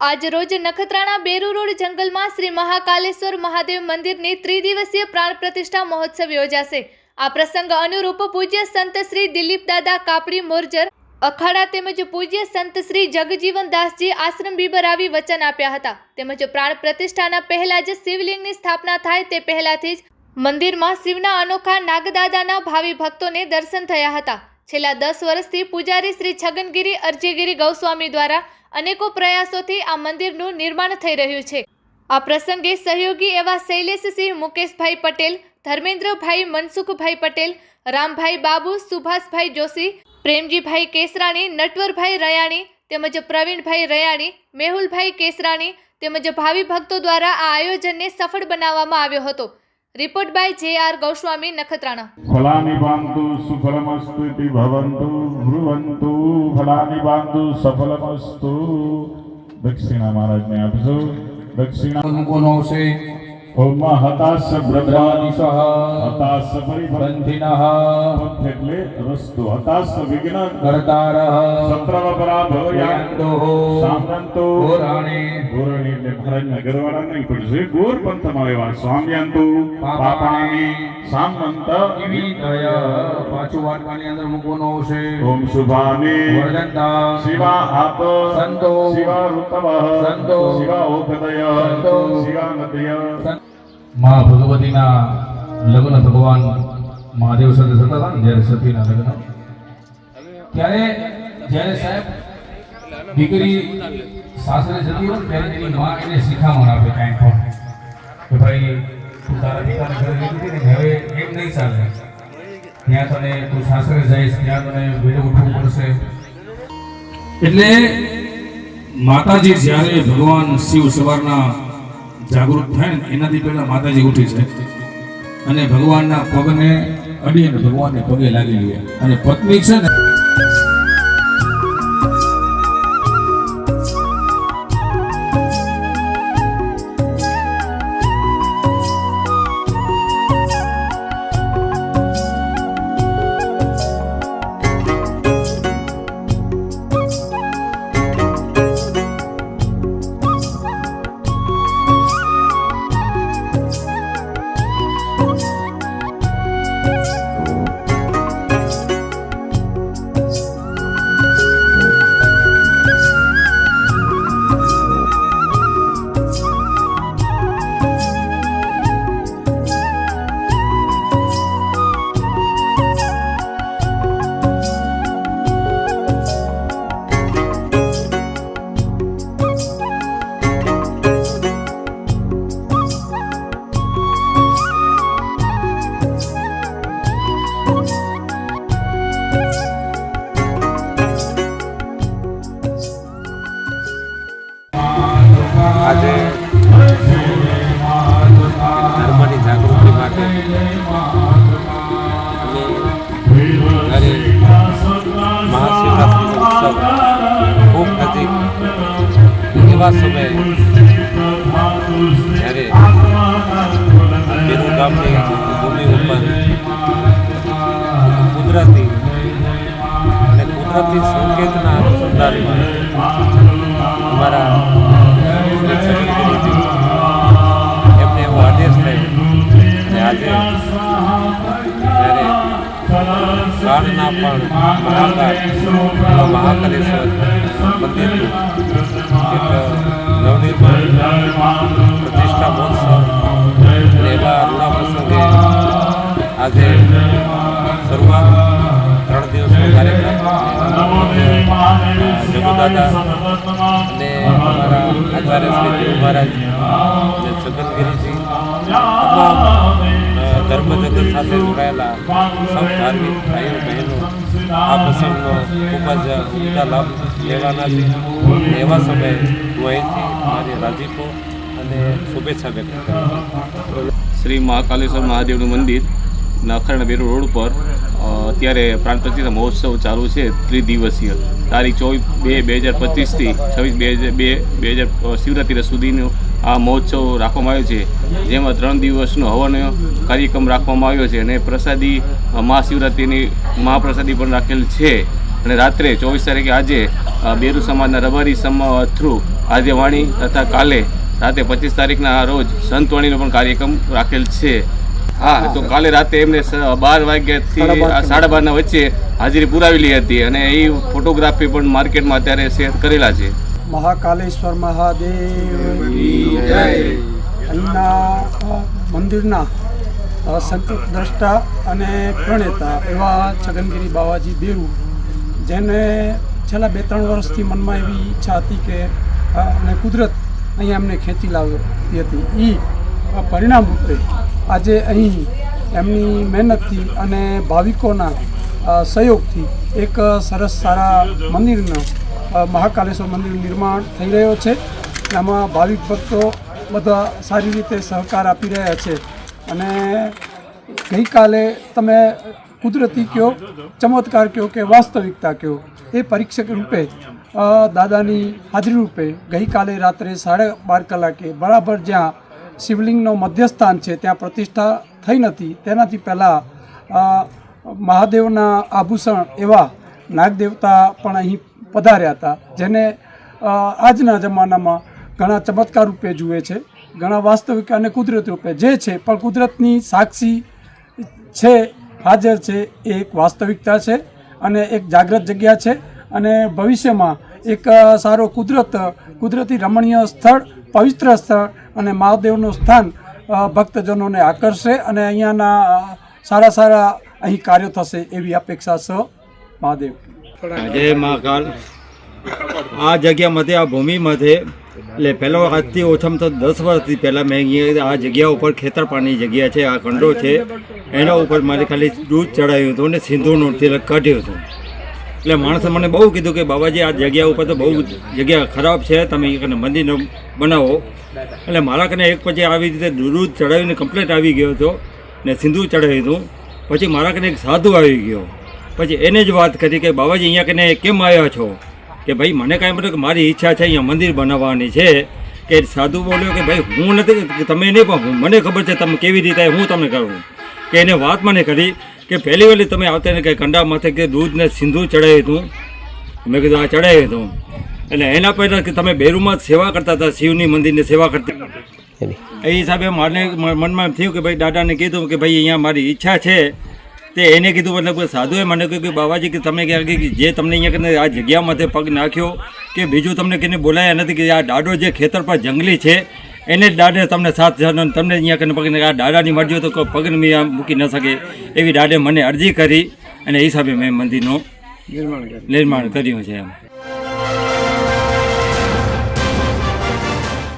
આજ રોજ નખત્રાણા બેરુ રોડ જંગલમાં શ્રી મહાકાલેશ્વર મહાદેવ મંદિરની ત્રિદિવસીય પ્રાણ પ્રતિષ્ઠા મહોત્સવ યોજાશે. આ પ્રસંગ અનુરૂપ પૂજ્ય સંત શ્રી દિલીપ દાદા કાપડી મોરજર, અખાડા તેમજ પૂજ્ય સંત શ્રી જગજીવન દાસજી આશ્રમ બીબર આવી વચન આપ્યા હતા. તેમજ પ્રાણ પ્રતિષ્ઠાના પહેલા જ શિવલિંગની સ્થાપના થાય તે પહેલાથી જ મંદિરમાં શિવના અનોખા નાગદાદાના ભાવિ ભક્તોને દર્શન થયા હતા. છેલ્લા દસ વર્ષથી પૂજારી શ્રી છગનગીરી અરજીગીરી ગૌસ્વામી દ્વારા અનેકો પ્રયાસોથી આ મંદિરનું નિર્માણ થઈ રહ્યું છે. આ પ્રસંગે સહયોગી એવા શૈલેષસિંહ મુકેશભાઈ પટેલ, ધર્મેન્દ્રભાઈ મનસુખભાઈ પટેલ, રામભાઈ બાબુ, સુભાષભાઈ જોશી, પ્રેમજીભાઈ કેસરાણી, નટવરભાઈ રયાણી તેમજ પ્રવીણભાઈ રયાણી, મેહુલભાઈ કેસરાણી તેમજ ભાવિ ભક્તો દ્વારા આ આયોજનને સફળ બનાવવામાં આવ્યો હતો. Report by J R Goswami Nakhatrana ફલાની બાંધુ સુફલમસ્તુ ઇતિ ભવન્તુ ભ્રુવંતુ ફલાની બાંધુ સફલમસ્તુ દક્ષિણા મહારાજને આપજો દક્ષિણા અનુકોનો આવશે ઓમ હતાશ બ્રહ્માની સહ. હતાશ પરિબંધ બંધિનઃ પંથ એટલે રસ્તો હતાશ વિઘ્ન કર્તારઃ. સત્રવ પરાભવયા યાંતોઃ સામંતો ઘોરાણે. ગોરણી એટલે મહારાજના ઘરવાળા નહીં પણ જે ગોર પંથમાં આવ્યા સ્વામ્યંતુ પાપાણી. સામંત. વિવિધય પાછું વાટકાની અંદર મૂકવાનો આવશે. ઓમ શુભાની. વર્ધંતા શિવા આપ સંતો. શિવા ઋતવ સંતો. શિવા ઓપદય સંતો. શિવા નદય. માં ભગવતીના લગ્ન ભગવાન મહાદેવ સાથે થતા હતા ને, જ્યારે સતીના લગ્ન. ત્યારે જ્યારે સાહેબ દીકરી સાસરે જતી હોય ત્યારે એની માં એને શિખામણ આપે કાંઈ પણ. કે ભાઈ, તું તારા પિતાને ઘરે ગઈ હતી ને, હવે એમ નહીં ચાલે. ત્યાં તને તું સાસરે જઈશ, ત્યાં તને વેડે ઉઠવું પડશે. એટલે માતાજી જ્યારે ભગવાન શિવ સવારના જાગૃત થાય ને એનાથી પહેલા માતાજી ઉઠી છે. અને ભગવાનના પગને અડી અને ભગવાનને પગે લાગી લે અને પત્ની છે ને એવા સમયે જ્યારે બેરુ ગામની ભૂમિ ઉપર કુદરતી અને કુદરતી સંકેતના અનુસંધાનમાં અમારા ગાણના પણ એવા મહાકાલેશ્વર મંદિરનું એક નવનિર્માણ પ્રતિષ્ઠા મહોત્સવ એવા રૂડા પ્રસંગે આજે શરૂઆત ત્રણ દિવસનો કાર્યક્રમ જગુદાદા અને અમારા આચાર્ય શ્રી દેવ મહારાજ છગનગીરીજી તમામ ધર્મ જગત સાથે જોડાયેલા સૌ ધાર્મિક ભાઈઓ બહેનો આ પ્રસંગનો ખૂબ જ ઉમદા લાભ લેવાના છે. એવા સમયે હું અહીંથી મારી રાજીપો અને શુભેચ્છા વ્યક્ત શ્રી મહાકાલેશ્વર મહાદેવનું મંદિર નખરાણા બેરુ રોડ પર અત્યારે પ્રાણ પ્રતિષ્ઠા મહોત્સવ ચાલુ છે ત્રિદિવસીય. તારીખ ચોવીસ બે બે હજાર પચીસથી છવ્વીસ બે હજાર બે બે હજાર શિવરાત્રિ સુધીનો આ મહોત્સવ રાખવામાં આવ્યો છે. જેમાં ત્રણ દિવસનો હવન કાર્યક્રમ રાખવામાં આવ્યો છે અને પ્રસાદી મહાશિવરાત્રિની મહાપ્રસાદી પણ રાખેલ છે. અને રાત્રે ચોવીસ તારીખે આજે બેરુ સમાજના રબારી સમા થ્રુ આજે વાણી તથા કાલે રાતે પચીસ તારીખના રોજ સંતવાણીનો પણ કાર્યક્રમ રાખેલ છે. હા. તો કાલે રાતે એમને બાર વાગ્યાથી સાડા બારના વચ્ચે. હાજરી પુરાવેલી હતી અને એ ફોટોગ્રાફી પણ માર્કેટમાં અત્યારે શેર કરેલા છે. મહાકાલેશ્વર મહાદેવ મંદિરના સંત દ્રષ્ટા અને પ્રણેતા એવા છગનગીરી બાવાજી બેરુ, જેને છેલ્લા બે ત્રણ વર્ષથી મનમાં એવી ઈચ્છા હતી કે અને કુદરત અહીંયા એમને ખેંચી લાવતી હતી. એ પરિણામ રૂપે આજે અહીં એમની મહેનતથી અને ભાવિકોના સહયોગથી એક સરસ સારા મંદિરનો મહાકાલેશ્વર મંદિરનું નિર્માણ થઈ રહ્યો છે. એમાં ભાવિક ભક્તો બધા સારી રીતે સહકાર આપી રહ્યા છે. અને ગઈકાલે તમે કુદરતી કહો ચમત્કાર કહો કે વાસ્તવિકતા કહો એ પરીક્ષક રૂપે દાદાની હાજરી રૂપે ગઈકાલે રાત્રે સાડા બાર કલાકે બરાબર જ્યાં શિવલિંગનો મધ્યસ્થાન છે, ત્યાં પ્રતિષ્ઠા થઈ નથી. તેનાથી પહેલાં મહાદેવના આભૂષણ એવા નાગદેવતા પણ અહીં પધાર્યા હતા, જેને આજના જમાનામાં ઘણા ચમત્કાર રૂપે જુએ છે. ઘણા વાસ્તવિક અને કુદરતી રૂપે જે છે, પણ કુદરતની સાક્ષી છે, હાજર છે, એ એક વાસ્તવિકતા છે અને એક જાગ્રત જગ્યા છે અને ભવિષ્યમાં એક સારો કુદરત, કુદરતી રમણીય સ્થળ, પવિત્ર સ્થળ અને મહાદેવનું સ્થાન ભક્તજનોને આકર્ષે અને અહીંયાના સારા સારા અહીં કાર્યો થશે એવી અપેક્ષા છે મહાદેવ. જય મહાકાલ. આ જગ્યા મધ્ય આ ભૂમિમાંથી એટલે પહેલો આજથી ઓછામાં તો દસ વર્ષથી પહેલાં મેં અહીંયા આ જગ્યા ઉપર ખેતરપાની જગ્યા છે, આ કંડો છે. એના ઉપર મારે ખાલી દૂધ ચડાવ્યું હતું અને સિંધુનું તિલક કાઢ્યું હતું. એટલે માણસે મને બહુ કીધું કે બાબાજી, આ જગ્યા ઉપર તો બહુ જગ્યા ખરાબ છે, તમે એ કને મંદિર બનાવો. એટલે મારા કને એક પછી આવી રીતે દૂધ ચડાવીને કમ્પ્લેટ આવી ગયો હતો ને સિંધુ ચડાવ્યું હતું. પછી મારા કને એક સાધુ આવી ગયો. પછી એને જ વાત કરી કે બાબાજી, અહીંયા કને કેમ આવ્યા છો? કે ભાઈ મને કાંઈ મતલબ કે મારી ઈચ્છા છે અહીંયા મંદિર બનાવવાની છે કે સાધુ બોલ્યો કે ભાઈ હું નથી તમે નહીં પણ હું- મને ખબર છે તમે કેવી રીતે હું તમને કરું. કે એને વાત મને કરી કે પહેલી વહેલી તમે આવતા ને કે કંડા માથે કે દૂધને સિંધુ ચડાવ્યું હતું. મેં કીધું આ ચડાવ્યું હતું. એટલે એના પહેલાં કે તમે બેરુમાં જ સેવા કરતા હતા શિવની મંદિરની સેવા કરતા એ હિસાબે મને મનમાં એમ થયું કે ભાઈ દાદાને કીધું કે ભાઈ અહીંયા મારી ઈચ્છા છે તે એને કીધું મતલબ કે સાધુએ મને કહ્યું કે બાબાજી કે તમે ક્યાં કે જે તમને અહીંયા કને આ જગ્યામાંથી પગ નાખ્યો કે બીજું તમને કહીને બોલાયા નથી કે આ દાડો જે ખેતર પર જંગલી છે એને જ દાડે તમને સાથ તમને અહીંયા કને પગ આ દાડાની મરજી તો પગ મેં મૂકી ન શકે એવી દાડે મને અરજી કરી અને એ હિસાબે મેં મંદિરનું નિર્માણ કર્યું છે એમ.